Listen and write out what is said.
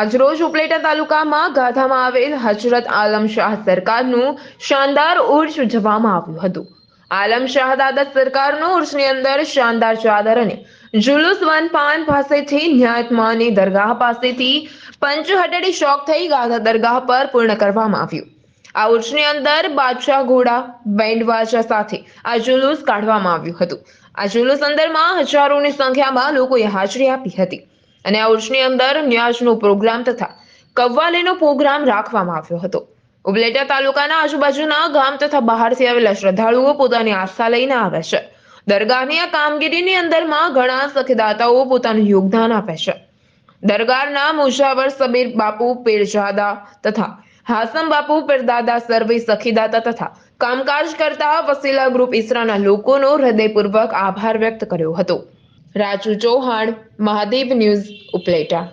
આજરોજ ઉપલેટા તાલુકામાં ગાધામાં આવેલ હજરત આલમ શાહ સરકારનું શાનદાર ઉર્જ ઉજવવામાં આવ્યું હતું. આલમ શાહ દાદા સરકારનો ઉર્ષની અંદર શાનદાર ચાદર અને જુલુસ વન પાન પાસેથી ન્યાયતમાની દરગાહ પાસેથી પંચ હટડી શોખ થઈ ગાધા દરગાહ પર પૂર્ણ કરવામાં આવ્યું. આ ઉર્ષની અંદર બાદશાહ ઘોડા, બેન્ડ વાજા સાથે આ જુલુસ કાઢવામાં આવ્યું હતું. આ જુલુસ અંદરમાં હજારોની સંખ્યામાં લોકોએ હાજરી આપી હતી. અને આ ઉર્ષની અંદર ન્યાજનો પ્રોગ્રામ તથા કવ્વાલીનો પ્રોગ્રામ રાખવામાં આવ્યો હતો. ઉબલેટા તાલુકાના આજુબાજુના ગામ તથા બહારથી આવેલા શ્રદ્ધાળુઓ પોતાની આસ્થા લઈને આવે છે. દરગાહની આ કામગીરીની અંદરમાં ઘણા સખીદાતાઓ પોતાનું યોગદાન આપે છે. દરગાહના મુજાવર સબીર બાપુ, પીરજાદા તથા હાસમ બાપુ, પીરદાદા સર્વે સખીદાતા તથા કામકાજ કરતા વસીલા ગ્રુપ ઈસરાના લોકોનો હૃદયપૂર્વક આભાર વ્યક્ત કર્યો હતો. રાજુ ચૌહાણ મહાદેવ ન્યૂઝ ઉપલેટા.